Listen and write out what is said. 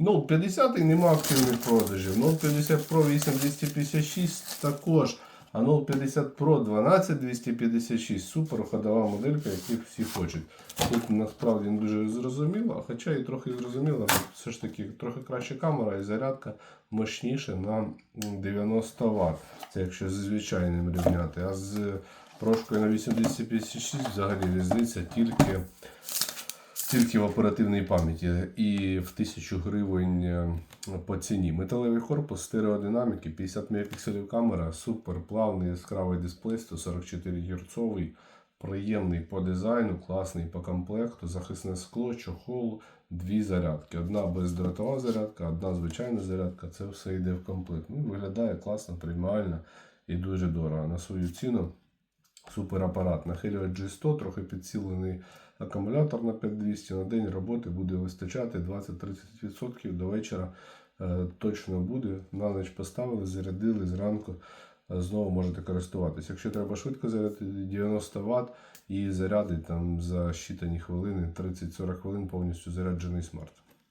0,50 нема активних продажів. 0,50 Pro 8256 також. А 0,50 Pro 12256 супер ходова моделька, яку всі хочуть. Тут насправді не дуже зрозуміло, хоча і трохи зрозуміло, все ж таки трохи краща камера і зарядка мощніше на 90 Вт. Це якщо з звичайним рівняти. А з прошкою на 8256 взагалі різниця тільки тільки в оперативній пам'яті і в 1000 гривень е, по ціні. Металевий корпус, стереодинаміки, 50 мегапікселів камера, супер плавний яскравий дисплей, 144 Гц, приємний по дизайну, класний по комплекту, захисне скло, чохол, дві зарядки. Одна бездротова зарядка, одна звичайна зарядка. Це все йде в комплект. Ну, виглядає класно, преміально і дуже дорого. На свою ціну Супер апарат. На Helio G100 трохи підсилений акумулятор на 5200. На день роботи буде вистачати 20-30% до вечора. е, Точно буде. На ніч поставили, зарядили зранку. е, Знову можете користуватися. Якщо треба швидко зарядити 90 Вт і зарядить там за щитані хвилини, 30-40 хвилин повністю заряджений смарт.